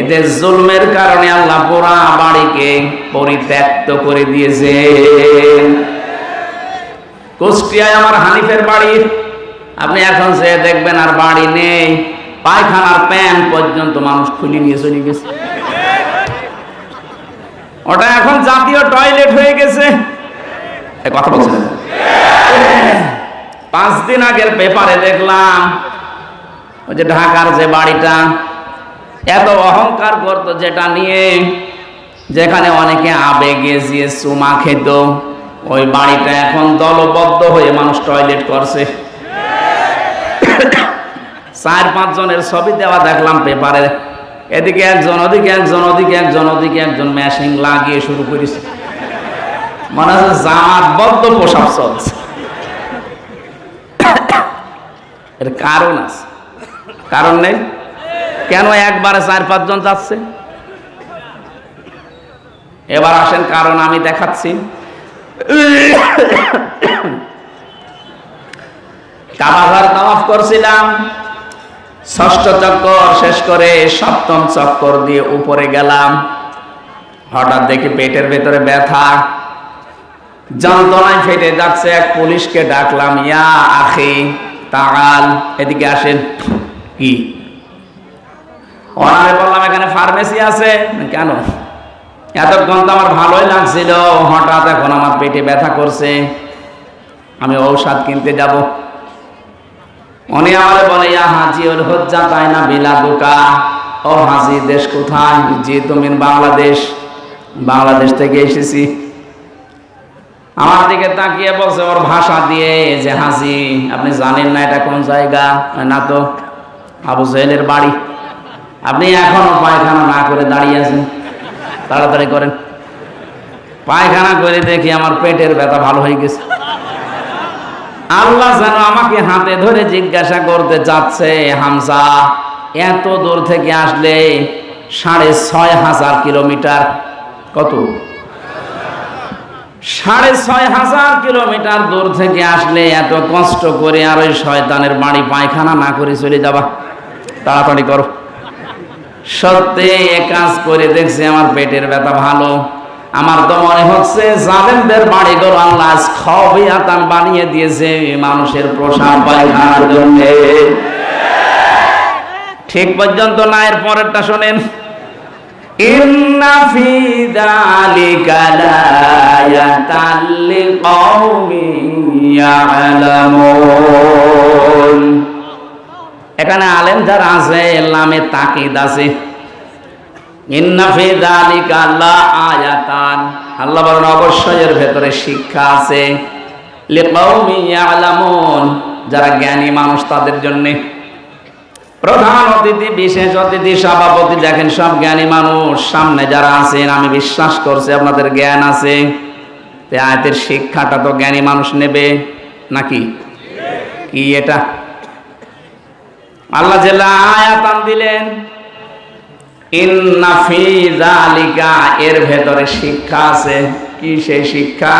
এদের জুলমের কারণে আল্লাহ পুরা বাড়িকে পরিত্যক্ত করে দিয়েছে। কুষ্টিয়ায় আমার হানিফের বাড়ি। আপনি এখন সে দেখবেন আর বাড়ি নেই, পায়খানার প্যান্ট পর্যন্ত মানুষ খুলে নিয়ে চলে গেছে। ওটা এখন জাতীয় টয়লেট হয়ে গেছে। কথা বলছিলেন পাঁচ দিন আগের পেপারে দেখলাম, ওই যে ঢাকার যে বাড়িটা এত অহংকার করতো যেটা নিয়ে, যেখানে অনেকে আবেগে যে চুমা খেত। ওই বাড়িটা এখন দলবদ্ধ হয়ে মানুষ টয়লেট করছে। চার পাঁচ জনের ছবি দেওয়া দেখলাম পেপারে। এদিকে একজন, ওদিকে একজন ওদিকে একজন ওদিকে একজন মেশিন লাগিয়ে শুরু করেছে। মনে হচ্ছে জামাতবদ্ধ পোশাক চলছে। এর কারণ আছে। কারণ নেই? কেন একবারে চার পাঁচজন যাচ্ছে? এবার আসেন, কারণ আমি দেখাচ্ছি। তাওয়াফ করছিলাম। ষষ্ঠ চক্কর শেষ করে সপ্তম চক্কর দিয়ে উপরে গেলাম। হঠাৎ দেখি পেটের ভেতরে ব্যথা। যন্ত্রণায় ফেটে যাচ্ছে, এক পুলিশকে ডাকলাম, ইয়া আখি তাগাল এদিকে আসেন, কি? ওনারে বললাম, এখানে ফার্মেসি আছে? কেন? এতক্ষণ তো আমার ভালোই লাগছিল, হঠাৎ এখন আমার পেটে ব্যথা করছে। আমি ঔষধ কিনতে যাব। উনি আমার বলে, ইয়া হাজি ওর হজ্জা, তাই না বিলা দোকা? ও হাজি, দেশ কোথায়? জি তুমি বাংলাদেশ বাংলাদেশ থেকে এসেছি। আমার দিকে তাকিয়ে বলছে, ওর ভাষা দিয়ে যে হাসি আপনি জানেন না এটা কোন জায়গা? না তো, আবু সাহেলের বাড়ি। আপনি এখনও পায়খানা না করে দাঁড়িয়ে আছেন। তাড়াতাড়ি করেন। পায়খানা করে দেখি আমার পেটের ব্যথা ভালো হয়ে গেছে। আল্লাহ যেন আমাকে হাতে ধরে জিজ্ঞাসা করতে চাচ্ছে হামসা এত দূর থেকে আসলে সাড়ে ছয় হাজার কিলোমিটার। কত? সাড়ে ছয় হাজার কিলোমিটার দূর থেকে আসলে এত কষ্ট করে আর ওই শয়তানের বাড়ি পায়খানা না করে চলে যাবা। তাড়াতাড়ি করো। সত্যি কাজ করে দেখছি আমার পেটের ব্যথা ভালো। আমার তো মনে হচ্ছে জালেমদের বাড়ি ঘর আল্লাহ খবিয়াতান বানিয়ে দিয়েছে মানুষের প্রসাদ পায়খানার জন্য। ঠিক পর্যন্ত না, এর পরেরটা শোনেন। ইন্না ফি যালিকা লায়াতাল লিকাউমিন ইয়ালামুন। এখানে আলেম যারা আছে লামে তাকিদ আছে। আল্লাহ এর ভেতরে শিক্ষা আছে। যারা জ্ঞানী মানুষ তাদের জন্যে। প্রধান অতিথি, বিশেষ অতিথি, সভাপতি, দেখেন সব জ্ঞানী মানুষ। সামনে যারা আছেন, আমি বিশ্বাস করছি আপনাদের জ্ঞান আছে। আয়তের শিক্ষাটা তো জ্ঞানী মানুষ নেবে নাকি? কি এটা? আল্লাহ আয়াতান দিলেন। এর ভেতরে শিক্ষা আছে। কি সেই শিক্ষা?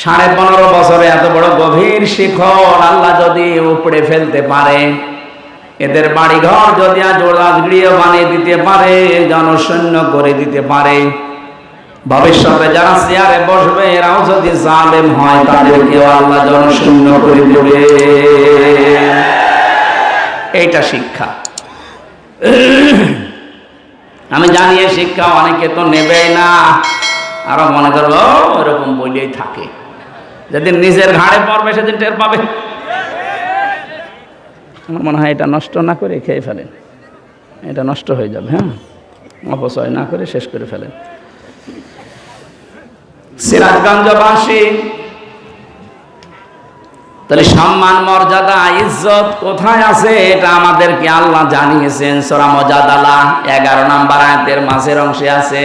সাড়ে পনেরো বছরে এত বড় গভীর শিখর আল্লাহ যদি উপড়ে ফেলতে পারে, এদের বাড়িঘর যদি আজ বানিয়ে দিতে পারে, জনশূন্য করে দিতে পারে, ভবিষ্যতে যারা চেয়ারে বসবে, এরাও যদি জালেম হয়, তাদেরকেও আল্লাহ জনশূন্য করে দেবে এইটা শিক্ষা। আমি জানি এই শিক্ষা অনেকে তো নেবেই না। আরও মনে করব ওরকম বলেই থাকে। যেদিন নিজের ঘাড়ে পড়বে, সেদিন টের পাবে। আমার মনে হয় এটা নষ্ট না করে খেয়ে ফেলেন। এটা নষ্ট হয়ে যাবে হ্যাঁ? অপচয় না করে শেষ করে ফেলেন। সিরাজগঞ্জবাসী তাহলে সম্মান, মর্যাদা, ইজ্জত কোথায় আছে? এটা আমাদেরকে আল্লাহ জানিয়েছেন। সোরা মজাদালা এগারো নাম্বার আয়াতের মাঝের অংশে আছে।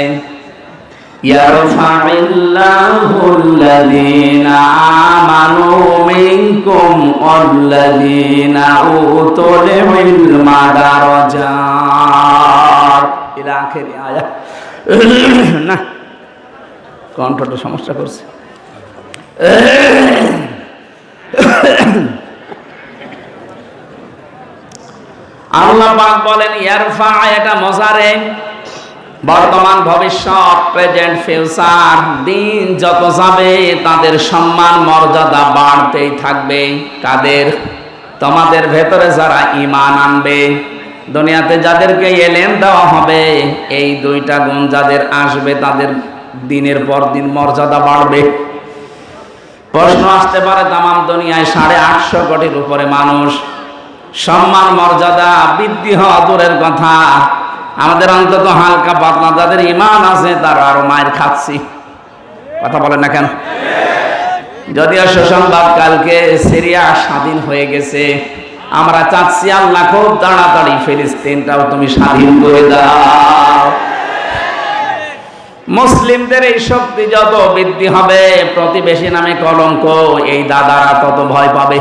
না, কণ্ঠটা সমস্যা করছে। আল্লাহ পাক বলেন, ইয়ারফা, এটা মজারে। বর্তমান ভবিষ্যৎ, প্রেজেন্ট ফিউচার, দিন যত যাবে, তাদের সম্মান, মর্যাদা বাড়তেই থাকবে। কাদের তোমাদের ভেতরে যারা ইমান আনবে, দুনিয়াতে যাদেরকে এলেন দেওয়া হবে, এই দুইটা গুণ যাদের আসবে, তাদের দিনের পর দিন মর্যাদা বাড়বে। প্রশ্ন আসতে পারে তামাম দুনিয়ায় সাড়ে আটশো কোটির উপরে মানুষ। সম্মান, মর্যাদা, বৃদ্ধি হওয়া দূরের কথা। আমাদের অন্তত হালকা পাতলা, যাদের ইমান আছে, তারা আরও মায়ের খাচ্ছি। কথা বলেন না কেন? যদিও সুসংবাদ কালকে সিরিয়া স্বাধীন হয়ে গেছে, আমরা চাচ্ছি আল্লাহ খুব তাড়াতাড়ি ফিলিস্তিনটাও তুমি স্বাধীন করে দাও। মুসলিমদের এই শক্তি যত বৃদ্ধি হবে, প্রতিবেশী নামে কলঙ্ক, এই দাদারা তত ভয় পাবে।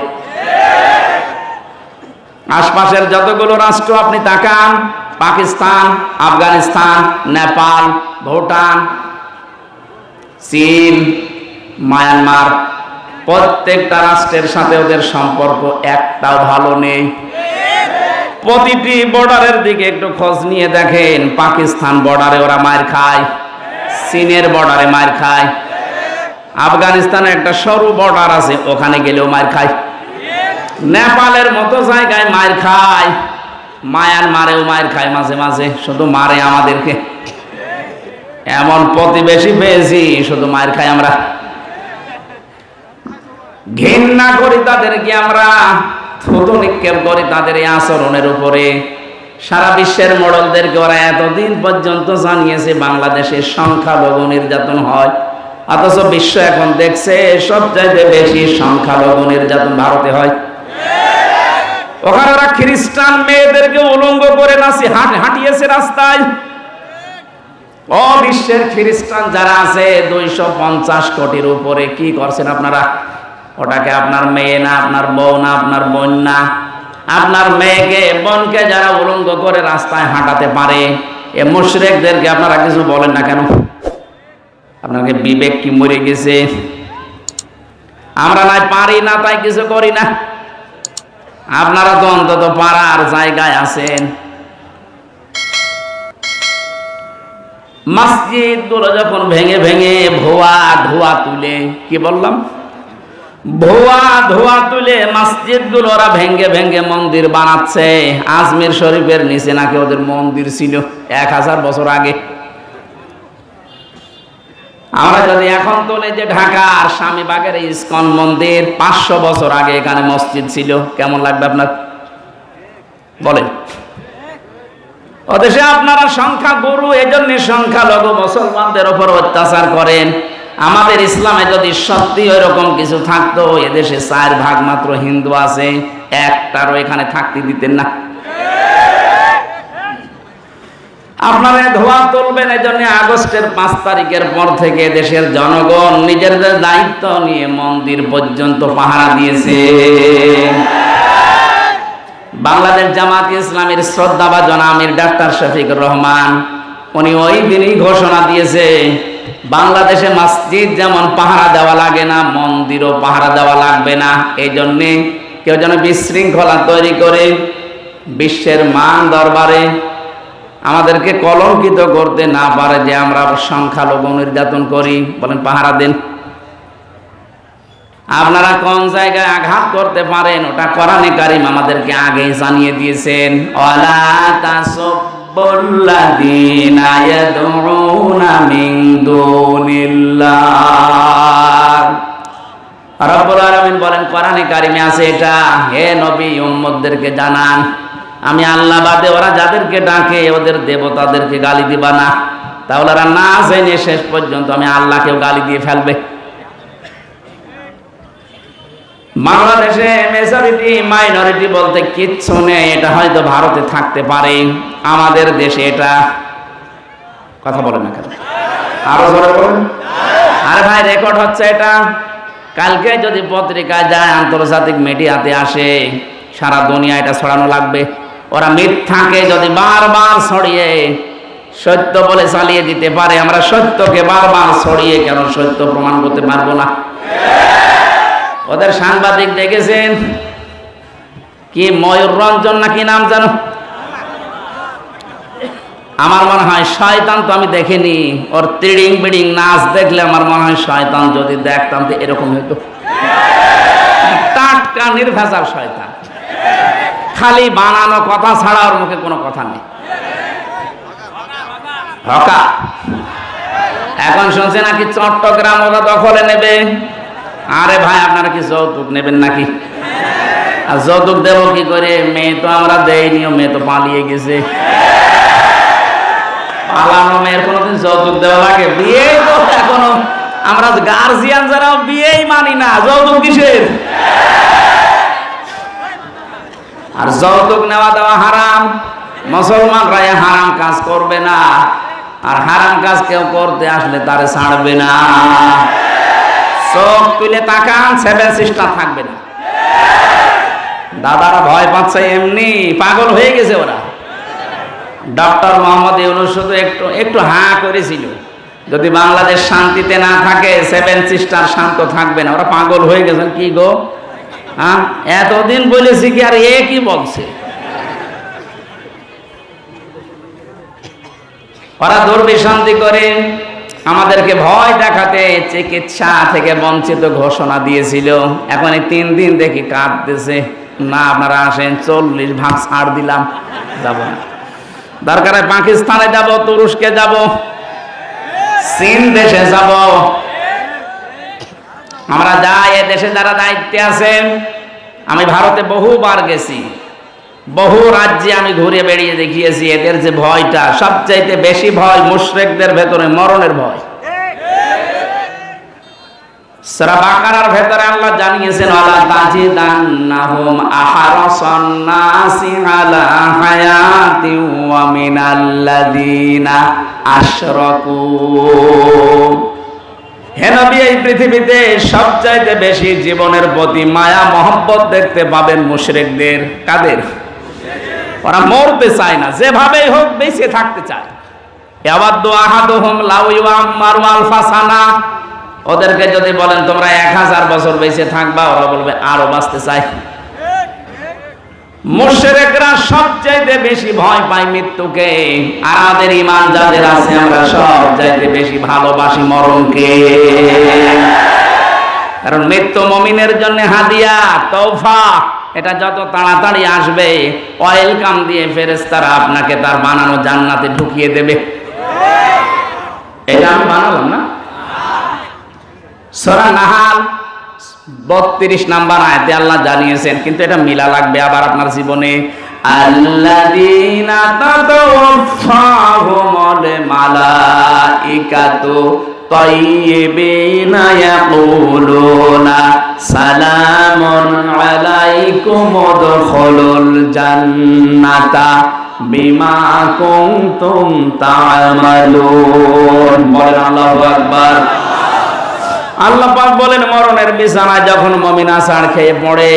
আশপাশের যতগুলো রাষ্ট্র আপনি তাকান, পাকিস্তান, আফগানিস্তান, নেপাল, ভুটান, চীন, মায়ানমার, প্রত্যেকটা রাষ্ট্রের সাথে ওদের সম্পর্ক একটাও ভালো নেই। প্রতিটি বর্ডারের দিকে একটু খোঁজ নিয়ে দেখেন, পাকিস্তান বর্ডারে ওরা মার খায়। চীনের বর্ডারে মার খায়। আফগানিস্তানে একটা সরু বর্ডার আছে, ওখানে গেলেও মার খায়। নেপালের মতো জায়গায় মার খায়। মায়ার মারেও মায়ের খায় মাঝে মাঝে, শুধু মারে আমাদেরকে। এমন প্রতিবেশী পেয়েছি, শুধু মায়ের খাই আমরা। ঘৃণা করি তাদেরকে আমরা, থুতু নিক্ষেপ করি তাদের এই আচরণের উপরে। সারা বিশ্বের মোড়লদেরকে ওরা এতদিন পর্যন্ত জানিয়েছে, বাংলাদেশের সংখ্যালঘু নির্যাতন হয়। অথচ বিশ্ব এখন দেখছে সবচাইতে বেশি সংখ্যালঘু নির্যাতন ভারতে হয়। ওখানে ওরা খ্রিস্টান মেয়েদেরকে উলঙ্গ করে নাচি হাঁটিয়েছে রাস্তায়। ও বিশ্বের খ্রিস্টান যারা আছে, দুইশো পঞ্চাশ কোটির উপরে কি করছেন আপনারা? ওটাকে আপনার মেয়ে না, আপনার বউ না, আপনার বোন না। আপনার মেয়েকে, বোনকে যারা উলঙ্গ করে রাস্তায় হাঁটাতে পারে, এ মুশরেকদেরকে আপনারা কিছু বলেন না কেন? আপনাকে বিবেক কি মরে গেছে? আমরা নাই পারি না, তাই কিছু করি না। আপনারা তো অন্তত পাড়ার জায়গায় আছেন। মসজিদগুলো যখন ভেঙে ভেঙে ভোয়া ধোয়া তুলে, কি বললাম? ভোয়া ধোয়া তুলে মসজিদগুলো ওরা ভেঙ্গে ভেঙ্গে মন্দির বানাচ্ছে। আজমির শরীফের নিচে নাকি ওদের মন্দির ছিল এক হাজার বছর আগে। আমরা যদি এখন তোলে যে ঢাকার স্বামীবাগের ইস্কন মন্দির, পাঁচশো বছর আগে এখানে মসজিদ ছিল। কেমন লাগবে আপনার? বলেন। ওদেশে আপনারা সংখ্যা গুরু এজন্য সংখ্যালঘু মুসলমানদের ওপর অত্যাচার করেন। আমাদের ইসলামে যদি সত্যি ওইরকম কিছু থাকতো, এদেশে চার ভাগ মাত্র হিন্দু আছে, একটারও এখানে থাকতে দিতেন না। আপনারা ধোয়া তুলবেন এই জন্য আগস্টের পাঁচ তারিখের পর থেকে দেশের জনগণ নিজেদের দায়িত্ব নিয়ে মন্দির পর্যন্ত পাহারা দিয়েছে। বাংলাদেশ জামাত ইসলামের শ্রদ্ধা বা জনামির ডাক্তার শফিকুর রহমান, উনি ওই দিনই ঘোষণা দিয়েছে বাংলাদেশে মসজিদ যেমন পাহারা দেওয়া লাগে না, মন্দিরও পাহারা দেওয়া লাগবে না। এই জন্যে কেউ যেন বিশৃঙ্খলা তৈরি করে বিশ্বের মান দরবারে আমাদেরকে কলঙ্কিত করতে না পারে যে আমরা সংখ্যালঘু নির্যাতন করি। বলেন, পাহারা দেন। আপনারা কোন জায়গায় আঘাত করতে পারেন, ওটা কোরআনে কারিম আমাদেরকে আগে জানিয়ে দিয়েছেন। ওয়ালা তাসুবুল্লাযীনা ইয়াদউনা মিন দুনিল্লাহ রব্বুল আলামিন বলেন, কোরআনে কারিমে আছে এটা। হে নবী, উম্মতদেরকে জানান, আমি আল্লাহ বাদে, ওরা যাদেরকে ডাকে, ওদের দেবতাদেরকে গালি দিবা না। তাহলে ওরা না জেনে শেষ পর্যন্ত আমি আল্লাহকেও গালি দিয়ে ফেলবে। বাংলাদেশে মেজরিটি মাইনরিটি বলতে কিচ্ছু নেই, এটা হয়তো ভারতে থাকতে পারে। আমাদের দেশে এটা কথা বলেন না কেন? আরও জোরে বলুন। আরে ভাই রেকর্ড হচ্ছে এটা। কালকে যদি পত্রিকায় যায়, আন্তর্জাতিক মিডিয়াতে আসে, সারা দুনিয়া এটা ছড়ানো লাগবে। ওরা মিথ্যাকে যদি বারবার ছড়িয়ে, সত্য বলে চালিয়ে দিতে পারে, আমরা সত্যকে বারবার ছড়িয়ে কেন সত্য প্রমাণ করতে পারব না? ওদের সাংবাদিক দেখেছেন? কি ময়ূর রঞ্জন নাকি নাম জানো? আমার মনে হয় শয়তান তো আমি দেখিনি। ওর তিড়িং বিড়িং নাচ দেখলে আমার মনে হয় শয়তান যদি দেখতাম তো এরকম হতো টাটকা, নির্ভেজাল শয়তান। খালি বানানো কথা ছাড়া ওর মুখে কোনো কথা নেই। হকা। এখন শুনছে নাকি চট্টগ্রাম ওরা দখলে নেবে? আরে ভাই, আপনারা কি যৌতুক নেবেন নাকি? আর যৌতুক দেবো কি করে? মেয়ে তো আমরা দেয়নি মেয়ে তো পালিয়ে গেছে। পালানো মেয়ের কোনোদিন যৌতুক দেওয়া লাগে? বিয়ে তো এখনও। আমরা গার্জিয়ান যারা, বিয়েই মানি না। যৌতুক কিসের? আর যৌতুক নেওয়া দেওয়া হারাম। মুসলমানরা হারাম কাজ করবে না। আর হারাম কাজ কেউ করতে আসলে তারে ছাড়বে না। চোখ তুলে তাকান সেভেন সিস্টার থাকবে না। দাদারা ভয় পাচ্ছে এমনি, পাগল হয়ে গেছে ওরা। ডক্টর মোহাম্মদ ইউনুস শুধু একটু একটু হাঁ করেছিল। যদি বাংলাদেশ শান্তিতে না থাকে সেভেন সিস্টার শান্ত থাকবে না। ওরা পাগল হয়ে গেছেন কি গো? হ্যাঁ এতদিন বলেছি কি আর এ কি বলছে? ওরা দুর্বিশান্তি করে আমাদেরকে ভয় দেখাতে চিকিৎসা থেকে বঞ্চিত ঘোষণা দিয়েছিল। এখন এই তিন দিন দেখি কাঁদতেছে। না, আপনারা আসেন, চল্লিশ ভাগ ছাড় দিলাম। যাব না। দরকারে পাকিস্তানে যাব, তুরস্কে যাব, চীন দেশে যাব। আমরা যাই, এ দেশে যারা দায়িত্বে আছেন, আমি ভারতে বহুবার গেছি। বহু রাজ্যে আমি ঘুরে বেড়িয়ে দেখিয়েছি, এদের যে ভয়টা, সবচাইতে বেশি ভয় মুশরেকদের ভেতরে মরণের ভয়। ভেতরে আল্লাহ জানিয়েছেন এই পৃথিবীতে সবচাইতে বেশি জীবনের প্রতি মায়া, মহব্বত দেখতে পাবেন মুশরিকদের। কাদের? ওরা মরতে চায় না, যেভাবেই হোক বেঁচে থাকতে চায়। ওদেরকে যদি বলেন, তোমরা এক হাজার বছর বেঁচে থাকবা ওরা বলবে, আরও বাঁচতে চাই। বেশি ভয় মৃত্যুকে। আমাদের ইমান যাদের আছে, আমরা বেশি ভালোবাসি মরণকে। কারণ মৃত্যু মমিনের জন্য হাদিয়া তৌফা এটা যত তাড়াতাড়ি আসবে ওয়েলকাম দিয়ে ফেরেশতারা আপনাকে তার বানানো জান্নাতে ঢুকিয়ে দেবে। এটা আমি বানালাম না? সরা নাহাল, বত্রিশ নাম্বার আয়তে আল্লাহ জানিয়েছেন, কিন্তু এটা মিলা লাগবে আবার আপনার জীবনে। ইয়াকুলুনা সালামুন আলাইকুম উদখুলুল জান্নাতা বিমা কুনতুম তা'মালুন। বলেন আল্লাহু আকবার। আল্লাহ পাক বলেন, মরণের বিছানায় যখন মমিন আষাঢ় খেয়ে পড়ে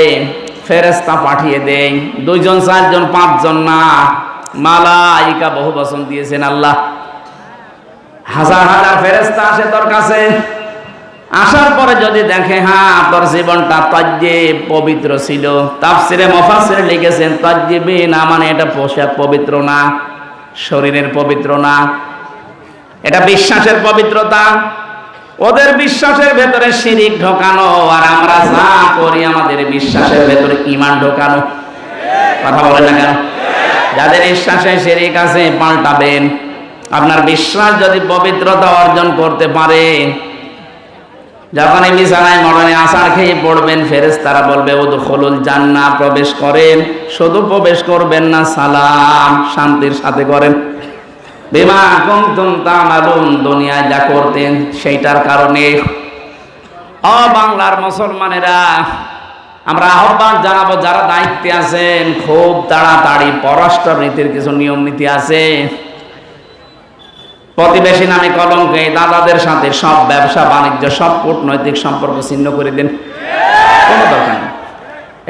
ফেরেস্তা পাঠিয়ে দেয়। দুইজন, চারজন, পাঁচজন না। মালাইকা বহু বসন দিয়েছেন আল্লাহ। হাজার হাজার ফেরেস্তা আসে তোর কাছে। আসার পরে যদি দেখে হ্যাঁ আপনার জীবনটা তজ্জে পবিত্র ছিল। তাফসিরে মফাসিরে লিখেছেন তজ্জিবি না মানে এটা পোশাক পবিত্র না, শরীরের পবিত্র না। এটা বিশ্বাসের পবিত্রতা। ওদের বিশ্বাসের ভেতরে শিরিক ঢোকানো আর আমরা যা করি আমাদের বিশ্বাসের ভেতরে ইমান ঢোকানো। কথা বলেন না কেন? যাদের বিশ্বাসে শিরিক আছে, পাল্টাবেন। আপনার বিশ্বাস যদি পবিত্রতা অর্জন করতে পারে যখন এই বিছানায় মরণে আসার খেয়ে পড়বেন ফেরেস তারা বলবে ও খোলুল জান্না প্রবেশ করেন। শুধু প্রবেশ করবেন না, সালাম, শান্তির সাথে করেন। বিমা কুমতুম তামালুন, দুনিয়ায় যা করতেন সেইটার কারণে। অ বাংলার মুসলমানেরা, আমরা আহ্বান জানাব, যারা দায়িত্বে আছেন, খুব তাড়াতাড়ি পররাষ্ট্র নীতির কিছু নিয়ম নীতি আছে। প্রতিবেশী নামে কলঙ্কে দাদাদের সাথে সব ব্যবসা, বাণিজ্য, সব কূটনৈতিক সম্পর্ক ছিন্ন করে দেন। কোনো দরকার নেই।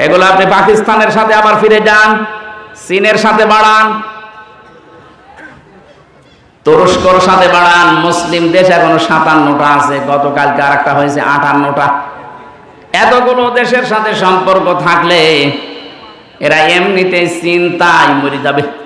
এগুলো আপনি পাকিস্তানের সাথে আবার ফিরে যান, চীনের সাথে বাড়ান, তুরস্কর সাথে বাড়ান, মুসলিম দেশ এখনও সাতান্নটা আছে, গতকালকে আর একটা হয়েছে আটান্নটা। এতগুলো দেশের সাথে সম্পর্ক থাকলে এরা এমনিতে চিন্তায় মরে যাবে।